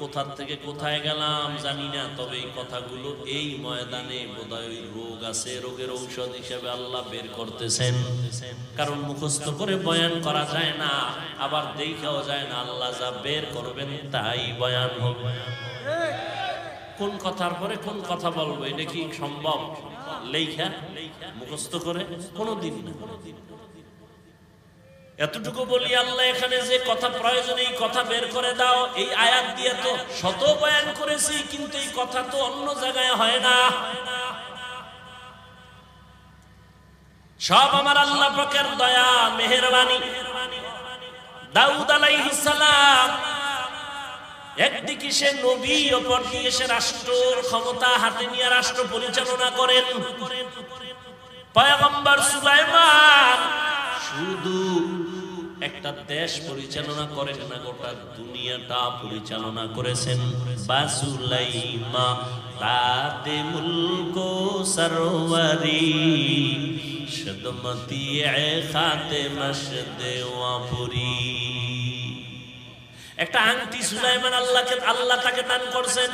কোথা থেকে কোথায় গেলাম জানি না, তবে এই কথাগুলো এই ময়দানে বোধহয় রোগ আছে, রোগের ঔষধ হিসেবে আল্লাহ বের করতেছেন। কারণ মুখস্থ করে বয়ান করা যায় না, আবার দেখাও যায় না আল্লাহ যা বের করবেন তাই বয়ান হবে কোন কথার পরে কোন কথা বলব, এটা কি সম্ভব? লেখা মুখস্থ করে, কোনোদিন না। এতটুকু বলি, আল্লাহ এখানে যে কথা প্রয়োজন, এই কথা বের করে দাও। এই আয়াত দিয়ে তো শত বয়ান করেছি, কিন্তু এই কথা তো অন্য জায়গায় হয় না। সব আমার আল্লাহ পাকের দয়া, মেহেরবানি। দাউদ আলাইহিস সালাম একদিকে সে নবী অপর দিকে সে রাষ্ট্রের ক্ষমতা হাতে নিয়ে রাষ্ট্র পরিচালনা করেন। পয়গম্বর সুলাইমান শুধু একটা দেশ পরিচালনা করেন না, গোটা দুনিয়াটা পরিচালনা করেছেন বাসুলাইমা। তাতে মুলকো সরওয়ারি সদমতি খাতে মশদে ওয়াপুরি। একটা আংটি সুলাইমান আল্লাহকে আল্লাহ তাকে দান করছেন।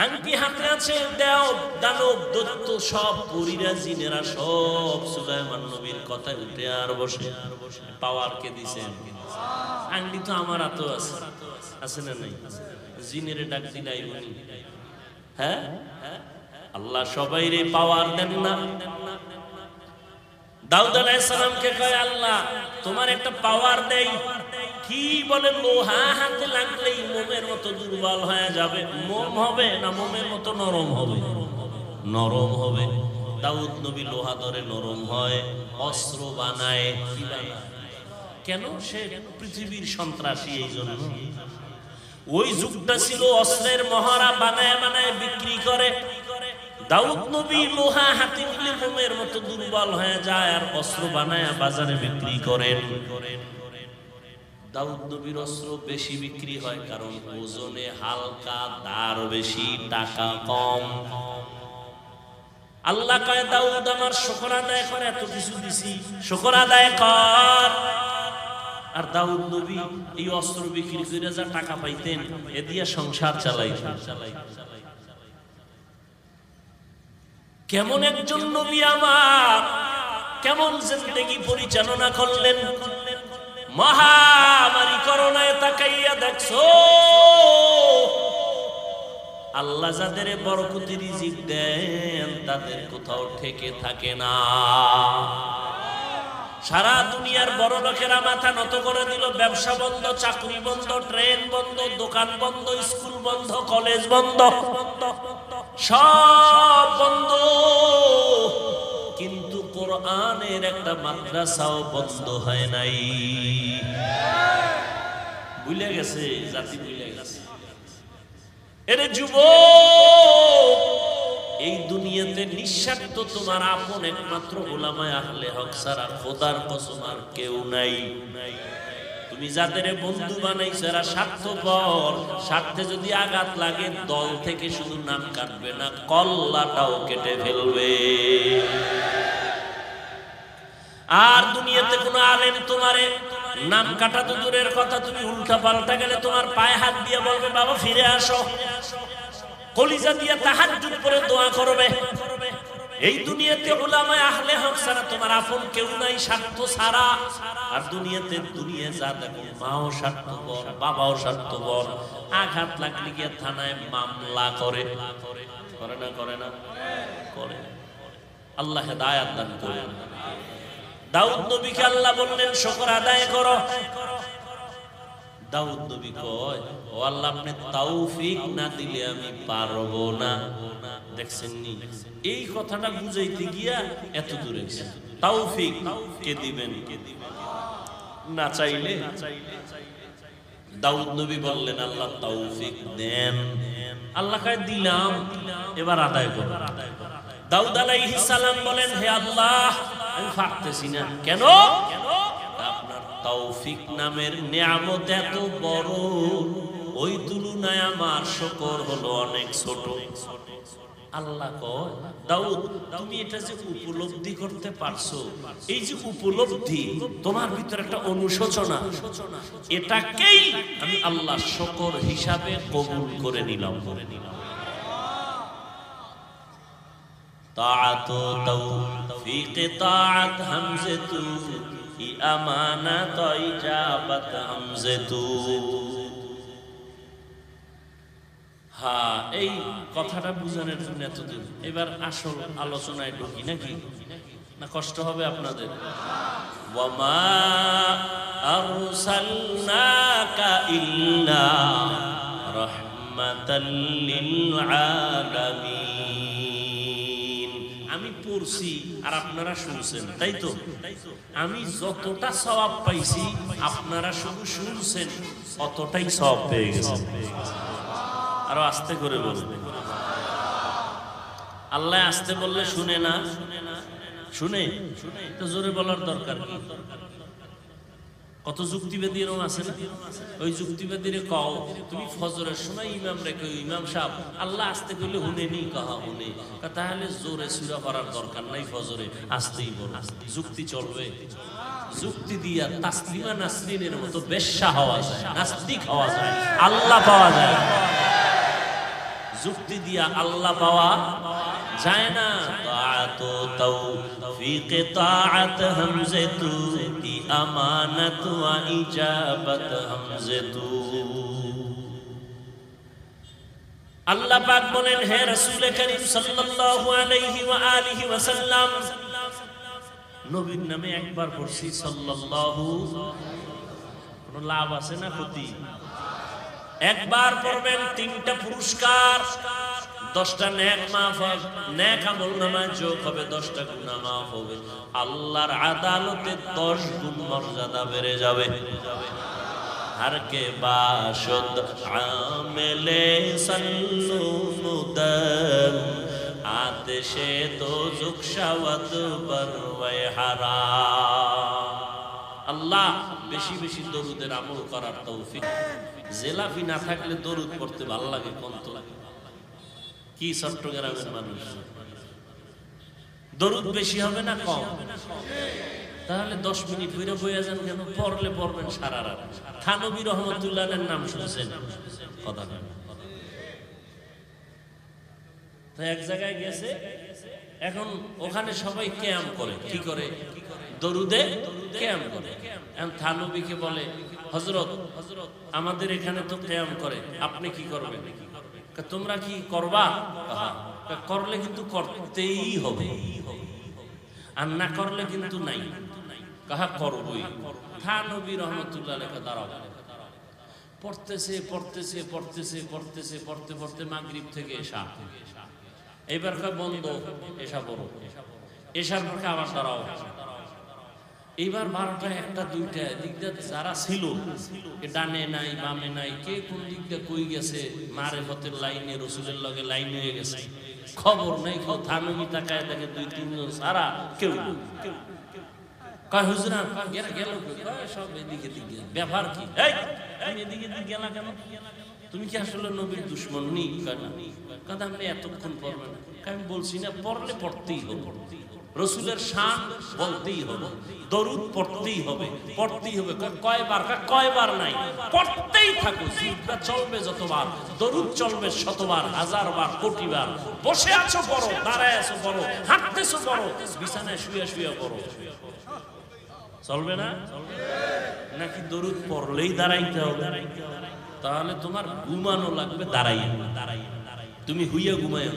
আংটি হাতে আছে, দেও, দানব দত্ত সব পরীরা, জিনেরা সব সুলাইমান নবীর কথায় উঠে আর বসে। পাওয়ার কে দিছেন আংটি তো আমার হাতেও আছে। আছে না নাই? জিনের ডাক দিলাই বলি হ্যাঁ? আল্লাহ সবাই রে পাওয়ার দেন না। দাউদ আলাইসালামকে কয়, আল্লাহ, তোমার একটা পাওয়ার দেই। কি বলে, লোহা হাতে লাগলেই মোমের মতো দুর্বল হয়ে যাবে। মোম হবে না মোমের মতো নরম হবে? নরম হবে। দাউদ নবী লোহা ধরে নরম হয়, অস্ত্র বানায়, কি? কেন সে পৃথিবীর সন্ত্রাসী এই জন্য? ওই যুগটা ছিল অস্ত্রের মহারা বানায় বানায় বিক্রি করে। দাউদ নবী লোহা হাতে নিলে মোমের মতো দুর্বল হয়ে যায় আর অস্ত্র বানায় বাজারে বিক্রি করেন দাউদ নবীর অস্ত্র বেশি বিক্রি হয় কারণ ওজনে হালকা দার বেশি, টাকা কম। আল্লাহ কয়, দাউদ, আমার শুকর আদায় করে, এত কিছু দিছি। শুকর আদায় কর। আর দাউদ নবী এই অস্ত্র বিক্রি করে যা টাকা পাইতেন, এ দিয়ে সংসার চালাইতেন। কেমন একজন নবী আমার, কেমন জিন্দগি পরিচালনা করলেন। মহামারী করোনায় তাকাইয়া দেখছ? আল্লাহ যাদের বরকতি রিজিক দেন, তাদের কোথাও ঠেকে থাকে না। সারা দুনিয়ার বড় লোকেরা মাথা নত করে দিল, ব্যবসা বন্ধ, চাকরি বন্ধ, ট্রেন বন্ধ, দোকান বন্ধ, স্কুল বন্ধ, কলেজ বন্ধ। সব বন্ধ। কোরআনের একটা মাদ্রাসাও বন্ধ হয় নাই। ভুলে গেছে, জাতি ভুলে গেছে। এরে যুব এই দুনিয়াতে নিঃস্বার্থ তোমার আপন একমাত্র গোলামায় আহলে হক সারা খোদার কসম আর কেউ নাই। তুমি যাদের বন্ধু বানাইছো, এরা স্বার্থপর। স্বার্থে যদি আঘাত লাগে, দল থেকে শুধু নাম কাটবে না, কল্লাটাও কেটে ফেলবে। আর দুনিয়াতে কোনো আলেম তোমারে নাম কাটা তো দূরের কথা, তুমি উল্টা পাল্টা গেলে তোমার পায়ে হাত দিয়ে বলবে, বাবা, ফিরে আসো। কলিজা দিয়ে তাহাজ্জুদ করে দোয়া করবে। এই দুনিয়াতে উলামায়ে আহলে হক সারা তোমার আপন কেউ নাই, স্বার্থ ছাড়া। আর দুনিয়াতে দুনিয়া যা দেখো, মাও স্বার্থ স্বার্থপর, বাবাও স্বার্থপর। আঘাত লাগলে গিয়ে থানায় মামলা করে। করে না করে না? করে। আল্লাহ হেদায়াত দান করেন। দাউদ নবীকে আল্লাহ বললেন, শকর আদায় করো। দাউদ নবী কয়, ও আল্লাহ, আপনি তৌফিক না দিলে আমি না। দেখছেন নি এই কথাটা বুঝাইতে গিয়া এত দূরে কে দিবেন কে দিবেন? না চাইলে? দাউদ নবী বললেন, আল্লাহ দেন। আল্লাহ দিলাম। এবার আদায় করো। দাউদ আলাইহিস সালাম বলেন, হে আল্লাহ না। কেন? আপনার তৌফিক নামের নিয়ামত এত বড়। ওই তুলনায় আমার শকর হলো অনেক ছোট। আল্লাহ তুমি এটা যে উপলব্ধি করতে পারছ, এই যে উপলব্ধি, তোমার ভিতরে একটা অনুশোচনা। এটাকেই আমি আল্লাহ শকর হিসাবে কবুল করে নিলাম করে নিলাম। طاعت و توفیق طاعت حمزه تو ই আমানত ইজাবত হামজে তু হ্যাঁ এই কথাটা বুঝানোর জন্য এতদিন এবার আসল আলোচনায় ঢুকি নাকি না কষ্ট হবে আপনাদের ওয়ামা আরসালনাকা ইল্লা রাহমাতাল লিল আলামিন আমি পড়ছি আর আপনারা শুনছেন, তাই তো? আমি যতটা স্বভাব পাইছি, আপনারা শুধু শুনছেন, অতটাই স্বভাব পেয়ে গেছে। আরও আস্তে করে বলবে আল্লাহ আসতে বললে শুনে না? শুনে? তো জোরে বলার দরকার কত যুক্তিবাদী এরকম আছে না? ওই যুক্তিবাদীরে কও, তুমি ফজরের সময় ইমাম রেখে, ইমাম সাহেব, আল্লাহ আসতে কইলে হুনে নি, কাহা হুনে। তাহলে জোরে সুরা করার দরকার নাই ফজরে, আসতেই বল। যুক্তি চলবে। যুক্তি দিয়া তাসলিমা নাসরিনের মতো বেশ্যা হওয়া যায়, নাস্তিক হওয়া যায়, আল্লাহ পাওয়া যায় যুক্তি দিয়া আল্লাহ পাওয়া যায় না। তাআত তৌফিক তাআত হামজে তু ই ওয়া আল্লাহ পাক বলেন, হে করিম সাল্লাল্লাহু আলাইহি ওয়া আলিহি ওয়াসাল্লাম নবীর নামে একবার পড়ছি, সাল্লাল্লাহু লাভ আছে না ক্ষতি? একবার পড়বেন তিনটা পুরস্কার। দশটা নেক মাফ হবে, নেক আমল নামায় চোখ হবে, দশটা গুণা মাফ হবে। আল্লাহর আদালতে দশ গুণ মর্যাদা বেড়ে যাবে। ہر کے باشد عامل سنودر آتش تو زکشود বরবাই حرام আল্লাহ বেশি বেশি দরুদের আমল করার তৌফিক। জেলাফি না থাকলে দরুদ পড়তে ভালো লাগে কন্ত লাগে। কি চট্টগ্রামের মানুষ? দরুদ বেশি হবে না কম? তাহলে দশ মিনিট বইরে বইয়া যান কেন? পড়লে পড়বেন সারা রাত। থানবী রহমতুল্লাহের নাম শুনছেন? কথা এক জায়গায় গেছে। এখন ওখানে সবাই ক্যাম করে। কি করে? দরুদে ক্যাম করে। এখন থানবীকে বলে হজরত আমাদের এখানে তো ক্যাম করে। আপনি কি করবেন? তোমরা কি করবা? করলে কিন্তু করতেই হবে। আর না করলে কিন্তু নাই। কাহা করবই? থানবী রহমতুল্লাহ লেখা দাঁড়াও। পড়তেছে পড়তেছে পড়তেছে পড়তেছে, পড়তে পড়তে মাগরিব থেকে এসা। এবার বন্ধ, এসা বড় এসার পরে আবার দাঁড়াও। এইবার বারোটা একটা, দুইটা। দিকটা যারা ছিল ডানে নাই, বামে নাই, কে কোন দিকটা কই গেছে, মারে ফতের লাইনে, রসুলের লগে লাইন হয়ে গেছে। খবর নাই কেউ থানবি তাকায় দেখে দুই, তিনজন সারা কেউ সব এদিকে দিকে গেলা। আমি বলছি না, পড়লে পড়তেই হবে। রসুলের শান বলতেই হবে, দরুদ পড়তেই হবে পড়তেই হবে। কয়বার? কয়বার নাই? পড়তেই থাকো জিব্বা চলবে যতবার, দরুদ চলবে শতবার হাজার বার কোটি বার বসে আছো বড়, দাঁড়ায় আছো বড়, হাঁটতেছো বড়, বিছানায় শুয়ে শুয়ে বড়। চলবে না? নাকি দরুদ পড়লেই দাঁড়াইতে হবে? তাহলে তোমার ঘুমানো লাগবে, দাঁড়াইয়া। দাঁড়াইয়া তুমি হুইয়া ঘুমাইয়া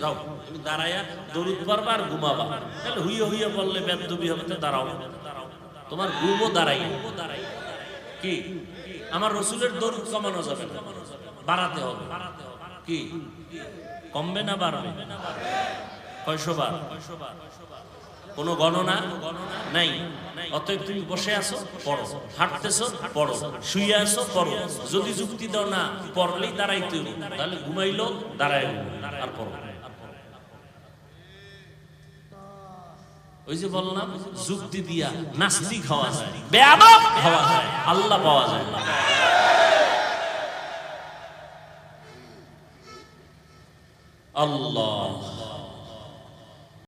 যাও, তুমি দাঁড়াইয়া দরুদ পারবা আর ঘুমাবা। তাহলে হুইয়া হুইয়া বললে, বেদবি হবে তো দাঁড়াও। তোমার ঘুমও দাঁড়াইয়া কি? আমার রসুলের দরুদ কমানো যাবে বাড়াতে হবে। কি? কমবে না বাড়বে? কয়শো বার? কোনো গণনা নাই। অতএব তুমি বসে আছো, পড়ো। হাঁটতেছো, পড়ো। শুয়ে আছো, পড়ো। যদি যুক্তি দাও না, পড়লেই দাঁড়াইতে। তাহলে ঘুমাইলো দাঁড়াই আর পড়ো ওই যে বললাম যুক্তি দিয়া নাস্তিক হওয়া যায়, বেয়াদব হওয়া যায়, আল্লাহ পাওয়া যায় না। আল্লাহ।